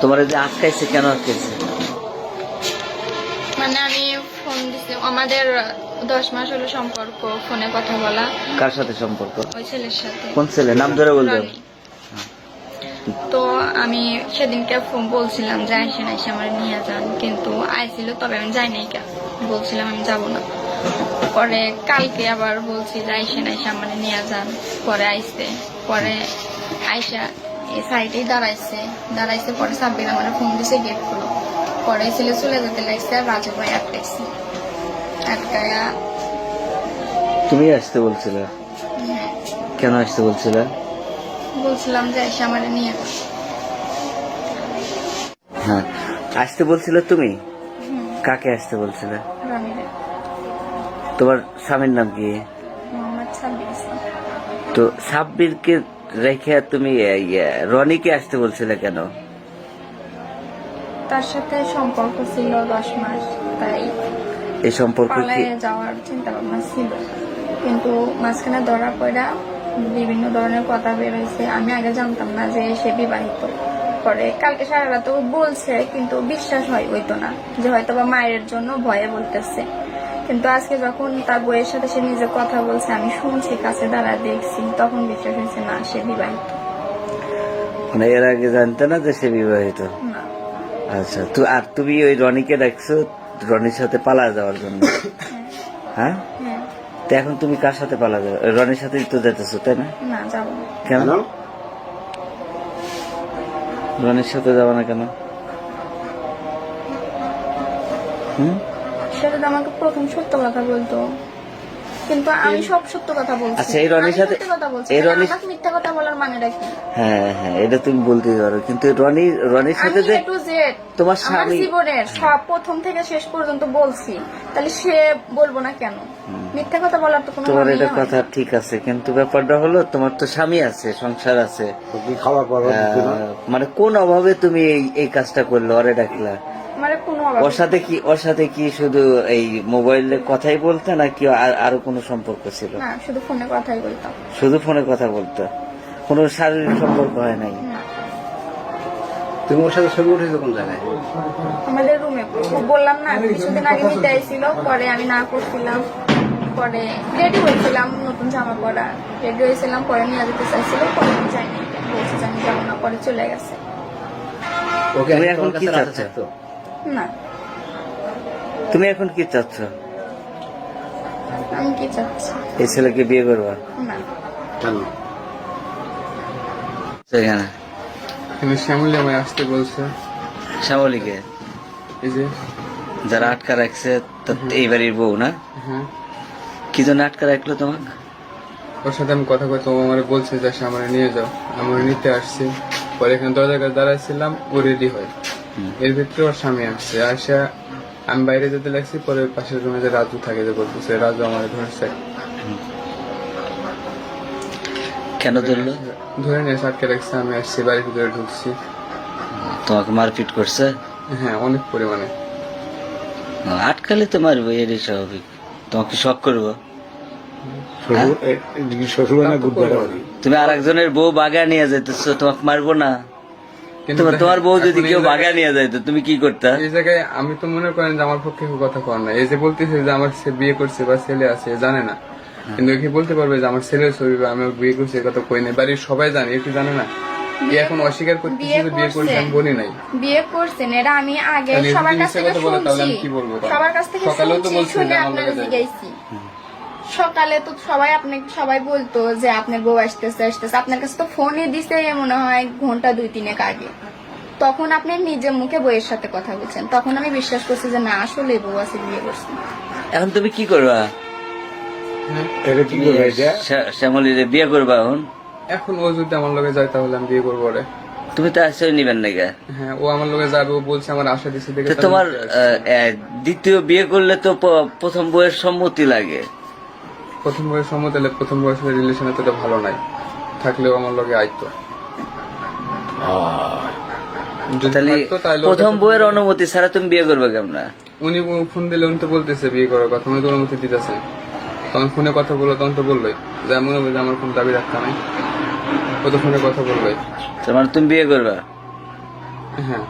তোমার যে আটকাইছে কেন আটকাইছে? মানে আমি ফোন দিছি আমাদের দশ মাস হলো সম্পর্ক ফোনে কথা বলা। কার সাথে সম্পর্ক? ওই ছেলের সাথে। কোন ছেলে? নাম ধরে বলবে। তো আমি সেদিনকে ফোন বলছিলাম যে আইসেন আইসে আমার নিয়ে যান। কিন্তু আইছিল তবে আমি যাই নাই কা বলছিলাম আমি যাব না। পরে কালকে আবার বলছি যে আইসেন আইসে আমার নিয়ে যান। পরে আইসে পরে আইসা এই সাইডেই দাঁড়াইছে। দাঁড়াইছে পরে সাব্বির আমার ফোন দিছে গেট খুলো। পরে ছেলে চলে যেতে লাগছে আর রাজু ভাই আটকাইছে। আটকায়া তুমি আসতে বলছিলে? হ্যাঁ, কেন আসতে বলছিলে? বলছিলাম যে আইসা আমার নিয়ে হ্যাঁ। আসতে বলছিলে তুমি? কাকে আসতে বলছিলে? তোমার স্বামীর নাম কি? তো সাব্বিরকে রেখে তুমি রনিকে আসতে বলছিলে কেন? তার সাথে সম্পর্ক ছিল দশ মাস তাই এই সম্পর্ক যাওয়ার চিন্তা ভাবনা ছিল। কিন্তু মাঝখানে ধরা পড়া বিভিন্ন ধরনের কথা বের আমি আগে জানতাম না যে সে বিবাহিত পরে কালকে সারা রাত বলছে কিন্তু বিশ্বাস হয় হইতো না। যে হয়তো বা মায়ের জন্য ভয়ে বলতেছে। কিন্তু আজকে যখন তার বইয়ের সাথে সে নিজে কথা বলছে আমি শুনছি কাছে দাঁড়া দেখছি তখন বিশ্বাস হয়েছে না সে বিবাহিত। মানে এর আগে জানতে না যে সে বিবাহিত? আচ্ছা তো আর তুমি ওই রনিকে ডাকছো রনির সাথে পালা যাওয়ার জন্য? হ্যাঁ। হ্যাঁ? তো এখন তুমি কার সাথে পালা যাও রনির সাথেই তো যেতেছো তাই না? না যাব না। কেন? রনির সাথে যাব না কেন? হুম? সেটা আমাকে প্রথম সত্য কথা বলতো। কিন্তু আমি সব সত্য কথা বলছি। আচ্ছা, এই রনির সাথে- সত্যি কথা বলছি। এই তাহলে রনির- আমাকে মিথ্যা কথা বলার মানেটা কি? হ্যাঁ হ্যাঁ এটা তুমি বলতেই পারো। কিন্তু রনি রনির সাথে যে তোমার স্বামী- জীবনের সব প্রথম থেকে শেষ পর্যন্ত বলছি। তাহলে সে বলব না কেন? মিথ্যা কথা বলার তো কোনো তোমার এটা কথা ঠিক আছে কিন্তু ব্যাপারটা হলো তোমার তো স্বামী আছে সংসার আছে। কি খাওয়ার মানে কোন অভাবে তুমি এই এই কাজটা করলে ওরে ডাকলা? ওর সাথে কি ওর সাথে কি শুধু এই মোবাইলে কথাই বলতে নাকি আর আরও কোনো সম্পর্ক ছিল? না শুধু ফোনে কথাই বলতাম শুধু ফোনে কথা বলতো? কোনো শারীরিক সম্পর্ক হয় নাই? তুমি ওর সাথে ছবি উঠেছো কোন জায়গায়? আমাদের রুমে। বললাম না কিছুদিন আগে নিতে আইছিল পরে আমি না করছিলাম। পরে রেডি হয়েছিলাম নতুন জামা পরা। রেডি হয়েছিলাম পরে নিয়ে যেতে চাইছিল পরে আমি যাইনি। বলছি যে আমি যাব না পরে চলে গেছে। ওকে তোমার এখন কি চাচ্ছ? না। তুমি এখন কি চাচ্ছ? আমি কি চাচ্ছি? এই ছেলেকে বিয়ে করবা? না। কেন? সেখানে কিন্তু শ্যামলী আমায় আসতে বলছে। শ্যামলীকে? এই যে। যারা আটকা রাখছে এই বাড়ির বউ না? হ্যাঁ। কি জন্য আটকা রাখল তোমাকে? ওর সাথে আমি কথা কইতে ও আমার বলছে যে আমার নিয়ে যাও। আমার নিতে আসছি। পরে এখানে দরজার কাছে দাঁড়াইছিলাম ও রেডি হয়। এর ভিতরে ওর স্বামী আসছে আসা আমি বাইরে যেতে লাগছি পরে পাশের রুমে যে রাজু থাকে যে বলতেছে রাজু আমার ধরছে। কেন ধরলো? ধরে নিয়ে আটকে রাখছে আমি আসছি বাড়ির ভিতরে ঢুকছি। তোমাকে মারপিট করছে? হ্যাঁ অনেক পরিমাণে। আটকালে তো মারবো এরই স্বাভাবিক। তোমাকে শখ করব? বাড়ি তুমি আর একজনের বউ বাগা নিয়ে যাইতেছো তোমাকে মারবো না? তোমার তোমার বউ যদি কেউ বাগা নিয়ে যাইতো তুমি কি করতা? এই জায়গায় আমি তো মনে করেন যে আমার পক্ষে কথা কর না এই যে বলতেছে যে আমার সে বিয়ে করছে বা ছেলে আছে জানে না। কিন্তু একে বলতে পারবে যে আমার ছেলের ছবি বা আমি বিয়ে করছি এ কথা কই নাই। বাড়ির সবাই জানে একটু জানে না? এখন অস্বীকার করতেছে বিয়ে বিয়ে করছে আমি বলি নাই। বিয়ে করছেন এটা আমি আগে সবার কাছ থেকে কথা বলে তাহলে আমি শুনছি। কি? সবার কাছ থেকে তো শুনে আপনারা যাইবে। জিজ্ঞাসি। সকালে তো সবাই আপনি সবাই বলতো যে আপনার বউ আসতেছে আসতেছে। আপনার কাছে তো ফোনে দিছে মনে হয় ঘণ্টা দুই তিনেক আগে। তখন আপনি নিজের মুখে বইয়ের সাথে কথা বলছেন। তখন আমি বিশ্বাস করছি যে না আসলে বউ আছে বিয়ে করছে। এখন তুমি কি করবা? শ্যামলীর বিয়ে করবা এখন? এখন ও যদি আমার লগে যায় তাহলে আমি বিয়ে করব ওরে। তুমি তো আশ্রয় নিবেন নাকি হ্যাঁ ও আমার লগে যাবে ও বলছে আমার আশা দিছে দেখে তো তাহলে তোমার দ্বিতীয় বিয়ে করলে তো প্রথম বইয়ের সম্মতি লাগে। প্রথম বয়স সময় তাহলে প্রথম বয়সের রিলেশন এতটা ভালো নাই। থাকলেও আমার লগে আইতো। প্রথম বইয়ের অনুমতি ছাড়া তুমি বিয়ে করবে কেমন? উনি ফোন দিলে উনি তো বলতেছে বিয়ে করার কথা উনি তো অনুমতি দিতেছে। তখন ফোনে কথা বলল তখন তো বললোই। যে হবে যে আমার কোন দাবি রাখতে নাই। ও তো ফোনে কথা বললোই। তোমার তুমি বিয়ে করবা? হ্যাঁ।